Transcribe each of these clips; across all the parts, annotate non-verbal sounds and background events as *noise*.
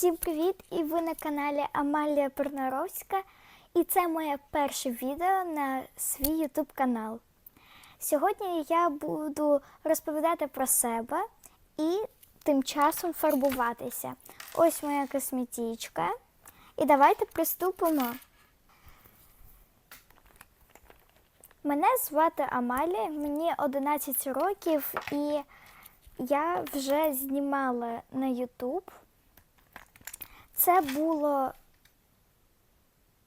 Всім привіт! І ви на каналі Амалія Пернаровська. І це моє перше відео на свій YouTube канал. Сьогодні я буду розповідати про себе і тим часом фарбуватися. Ось моя косметичка. І давайте приступимо. Мене звати Амалія, мені 11 років, і я вже знімала на YouTube. Це було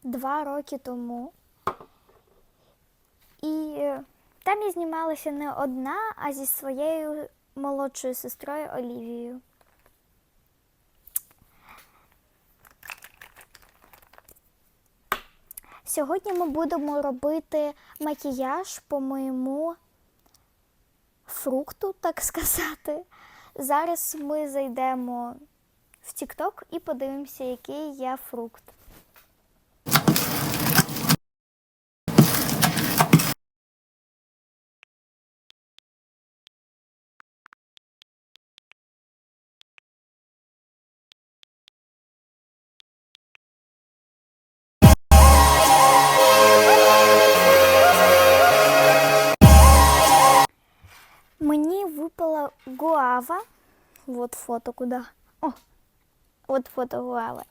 два роки тому. І е, там я знімалася не одна, а зі своєю молодшою сестрою Олівією. Сьогодні ми будемо робити макіяж по моєму фрукту, так сказати. Зараз ми зайдемо в TikTok і подивимося, який я фрукт. Мені випала гуава. Вот фото куди. О, от фото гуави.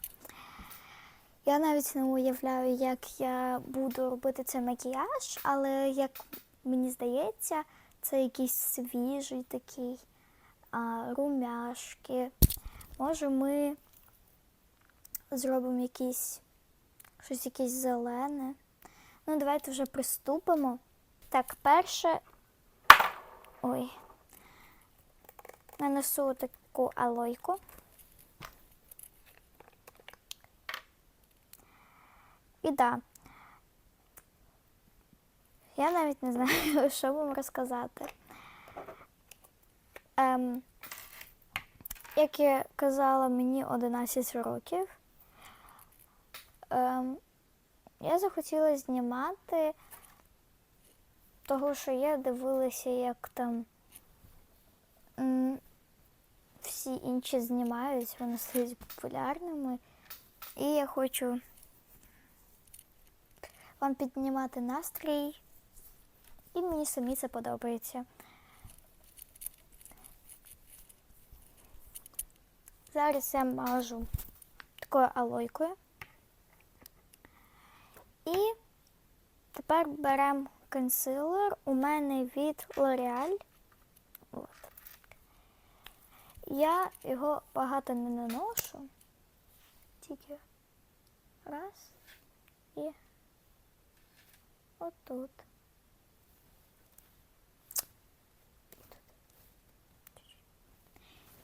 Я навіть не уявляю, як я буду робити цей макіяж, але як мені здається, це якийсь свіжий такий а, румяшки. Може, ми зробимо якийсь щось якесь зелене. Ну, давайте вже приступимо. Так, перше. Ой. Нанесу таку алойку. І да. Я навіть не знаю, *laughs* що вам розказати. Ем, як я казала, мені 11 років. Ем, я захотіла знімати, того, що я дивилася, як там всі інші знімають, вони стають популярними. І я хочу вам піднімати настрій, і мені самі це подобається. Зараз я мажу такою алойкою. І тепер беремо консилер. У мене від L'Oreal. Я його багато не наношу. Тільки раз і отут.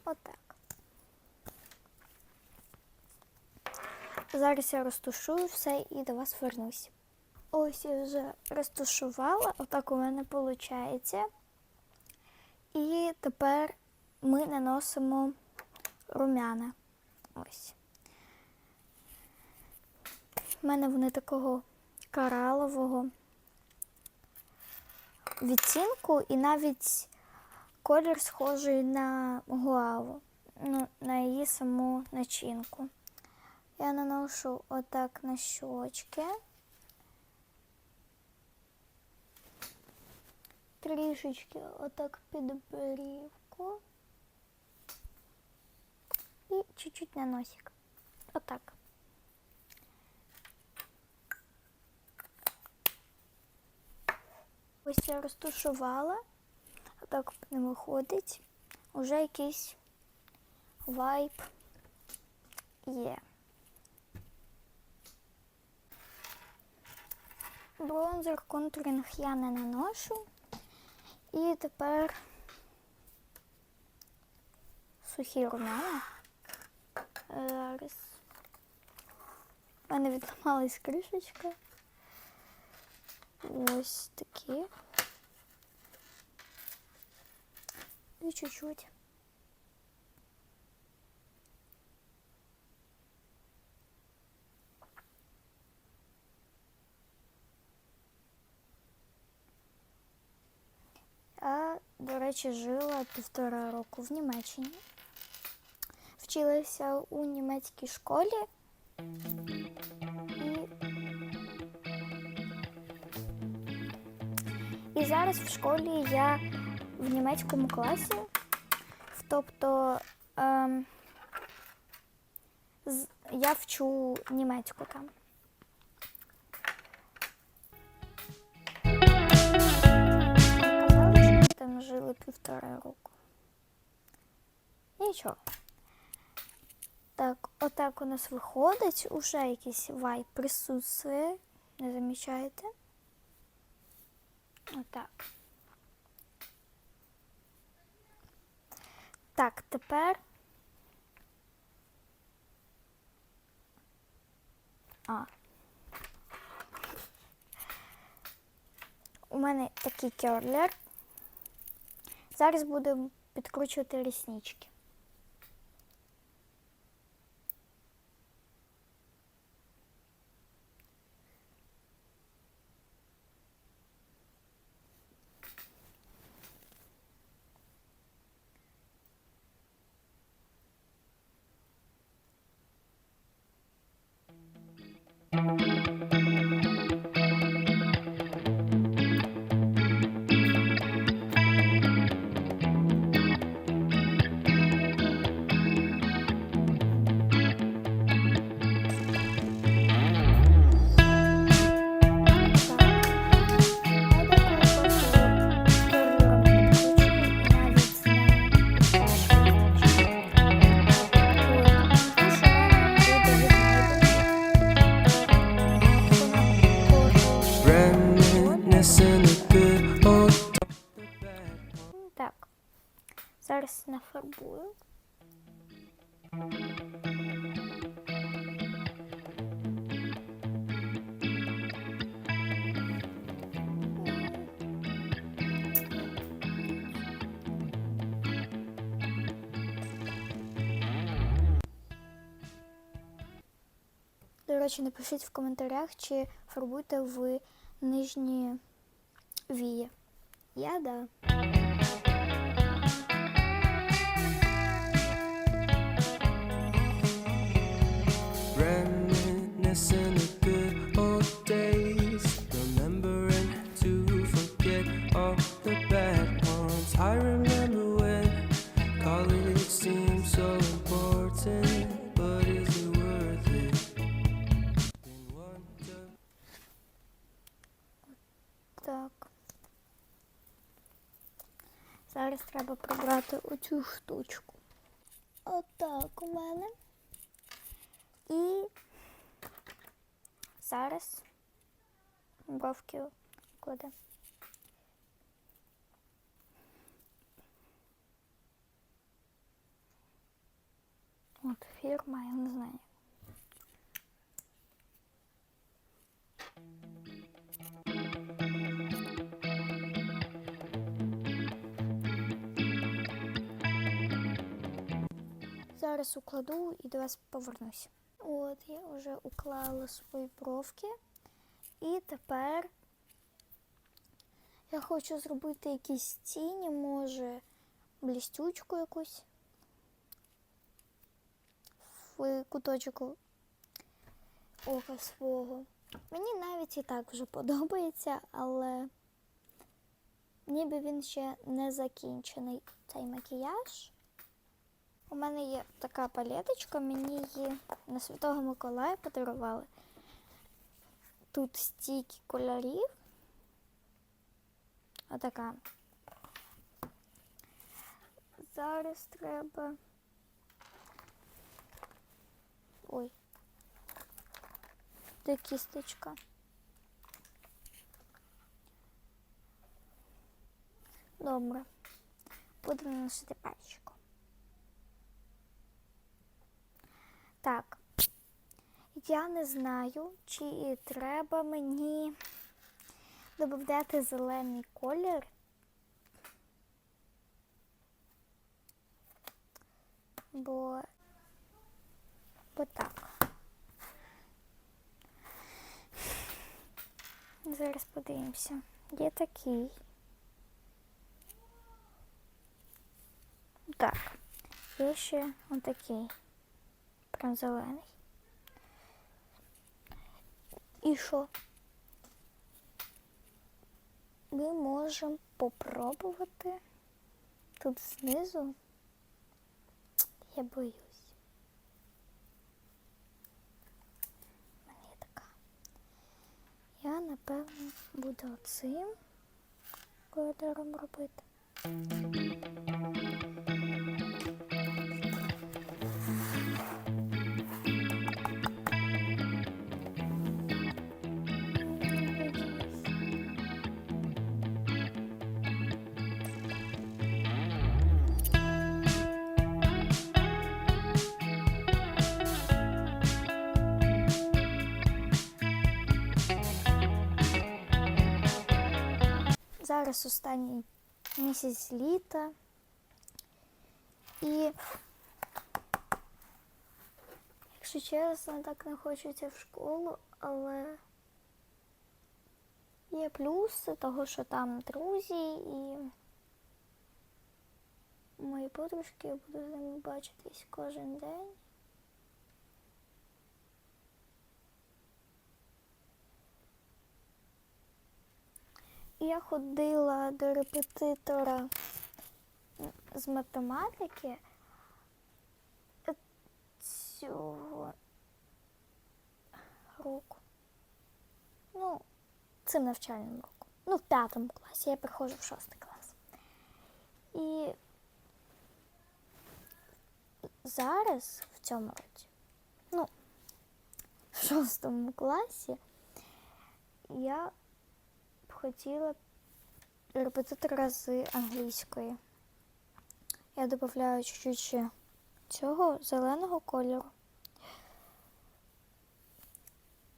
Отак. Зараз я розтушую все і до вас вернусь. Ось я вже розтушувала, отак у мене виходить. І тепер ми наносимо румяна. Ось. У мене вони такого коралового відтінку і навіть колір схожий на гуаву, ну, на її саму начинку. Я наношу отак на щочки. Трішечки отак під брівку. І чуть-чуть на носик. Отак. Ось я розтушувала. Отак не виходить. Уже якийсь вайб є. Бронзер, контуринг я не наношу. І тепер сухі румяна. Зараз. У мене відламалась кришечка. Ось такі. І чуть-чуть. А, до речі, жила півтора року в Німеччині. вчилася у німецькій школі. І зараз в школі я в німецькому класі. Тобто ем, я вчу німецьку там. Казали, що там жили півтора року. Нічого. Так, отак у нас виходить. Уже якийсь вайб присутствує. Не замічаєте? Отак. Так, тепер. А. У мене такий керлер. Зараз буду підкручувати ріснички. Нафарбую. До речі, напишіть в коментарях, чи фарбуєте ви нижні вії. Я да. Так. Зараз треба прибрати оцю штучку. Отак у мене. І зараз бровки кладемо. От фірма, я не знаю. Зараз укладу і до вас повернусь. От, я вже уклала свої бровки. І тепер я хочу зробити якісь тіні, може, блістючку якусь в куточку ока свого. Мені навіть і так вже подобається, але ніби він ще не закінчений цей макіяж. У мене є така палеточка, мені її на Святого Миколая подарували. Тут стільки кольорів. Отака. Зараз треба. Ой. Де кісточка? Добре. Буду наносити пальчиком. Так. Я не знаю, чи треба мені додати зелений колір. Бо, бо так. Зараз подивимося. Є такий. Так. Є ще отакий. Прям зелений. І що? Ми можемо попробувати тут знизу. Я боюсь. Є така. Я, напевно, буду оцим кольором робити. Зараз останній місяць літа. І, якщо чесно, так не хочеться в школу, але є плюси того, що там друзі і мої подружки, я буду з ними бачитись кожен день. Я ходила до репетитора з математики цього року. Ну, цим навчальним роком. Ну, в п'ятому класі. Я приходжу в шостий клас. І зараз, в цьому році, ну, в шостому класі, я хотіла репетитора з англійської. Я додаю чуть-чуть цього зеленого кольору.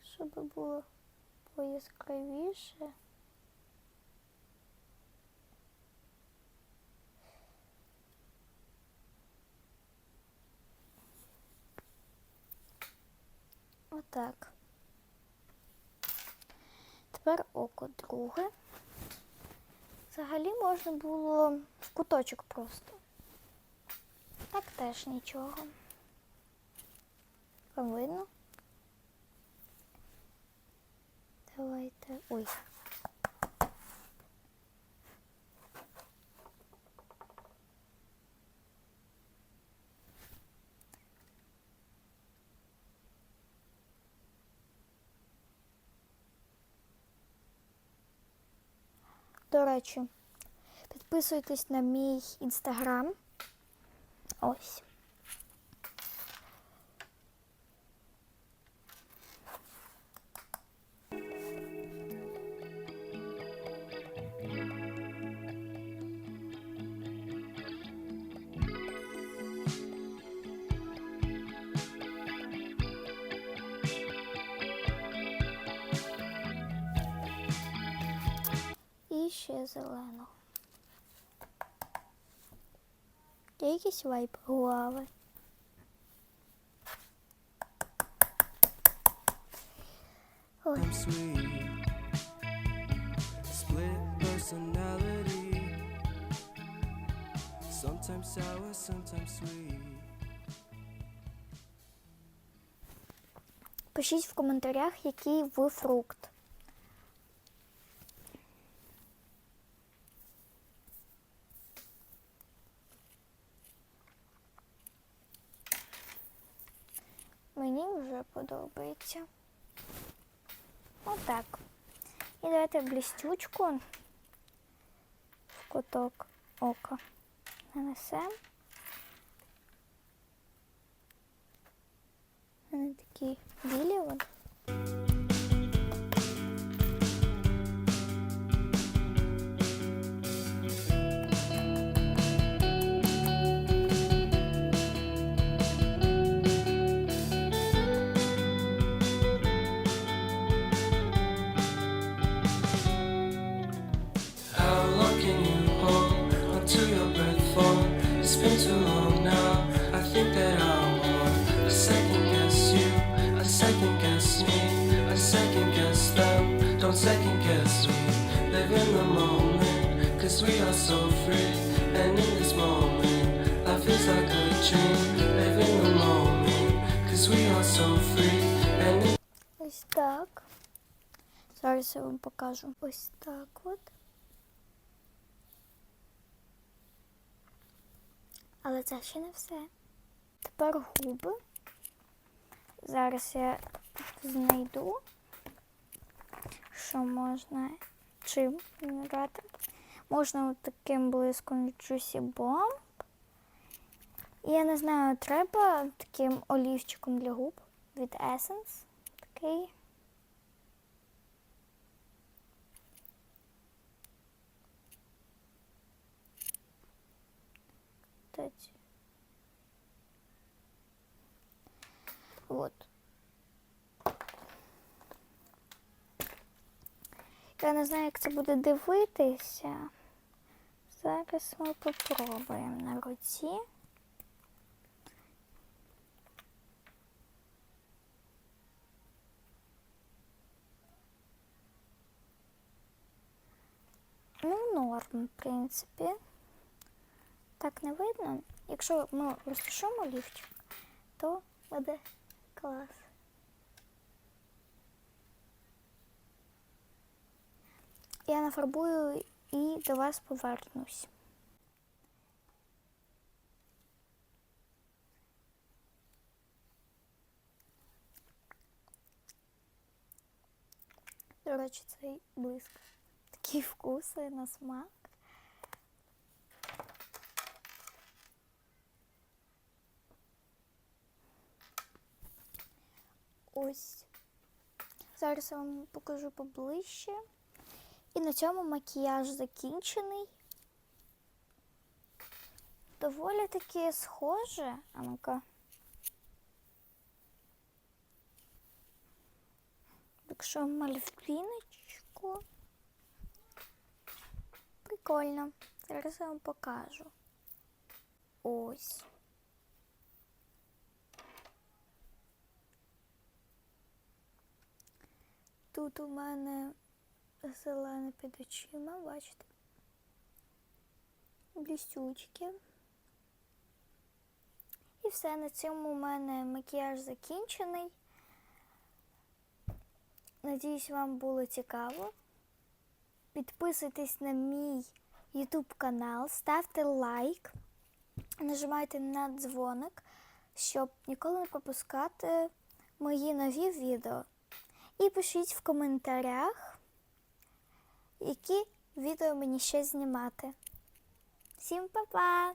Щоб було пояскравіше. Отак. Тепер око друге. Взагалі можна було в куточок просто. Так теж нічого. Вам видно? Давайте. Ой. До речі, підписуйтесь на мій інстаграм. Ось. І ще зеленого. Є якийсь вайп. Sometimes sour, sometimes sweet. пишіть в коментарях, який ви фрукт. Мені вже подобається. Отак. І давайте блістючку в куток ока нанесемо. Вони такі білі вони. Cause we are so free. And in this moment, life is like a dream. Live in the moment, cause we are so free. And it Ось так. Зараз я вам покажу. Ось так от. Але це ще не все. Тепер губи. Зараз я знайду, що можна чим грати. Можна таким блиском від Juicy Bomb. Я не знаю, треба таким олівчиком для губ від Essence. Такий. Вот. Я не знаю, як це буде дивитися. Зараз ми попробуємо на руці. Ну, норм, в принципі. Так не видно. Якщо ми розташуємо ліфчик, то буде клас. Я нафарбую і до вас повернусь. До речі, цей блиск. Такі вкуси на смак. Ось. Зараз я вам покажу поближче. І на цьому макіяж закінчений. Доволі таки схоже. А ну-ка. Якщо мальвіночку. Прикольно. Зараз я вам покажу. Ось. Тут у мене зелене під очима, бачите? Блістючки. І все, на цьому у мене макіяж закінчений. Надіюсь, вам було цікаво. Підписуйтесь на мій YouTube канал, ставте лайк, нажимайте на дзвоник, щоб ніколи не пропускати мої нові відео. І пишіть в коментарях, які відео мені ще знімати. Всім па-па!